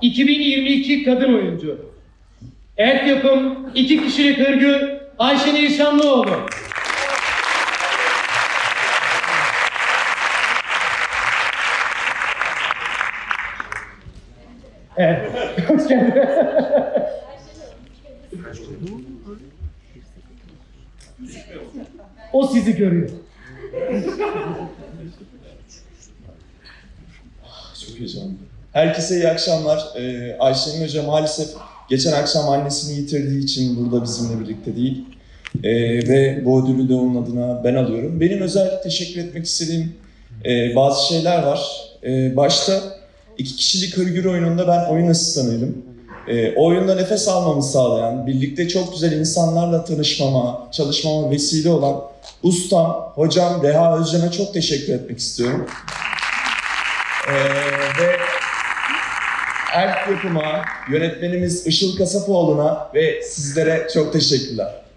2022 kadın oyuncu. Erk yapım iki kişilik hırgü Ayşenil Şamlıoğlu. Evet. O sizi görüyor. Çok heyecanlı. Herkese iyi akşamlar. Ee, Ayşenil Hoca maalesef geçen akşam annesini yitirdiği için burada bizimle birlikte değil. Ee, ve bu ödülü de onun adına ben alıyorum. Benim özel teşekkür etmek istediğim e, bazı şeyler var. Ee, başta iki kişilik hırgür oyununda ben oyun asistanıydım. Ee, o oyunda nefes almamı sağlayan, birlikte çok güzel insanlarla tanışmama, çalışmama vesile olan ustam, hocam Reha Özcan'a çok teşekkür etmek istiyorum. Erk Yapım'a, yönetmenimiz Işıl Kasapoğlu'na ve sizlere çok teşekkürler.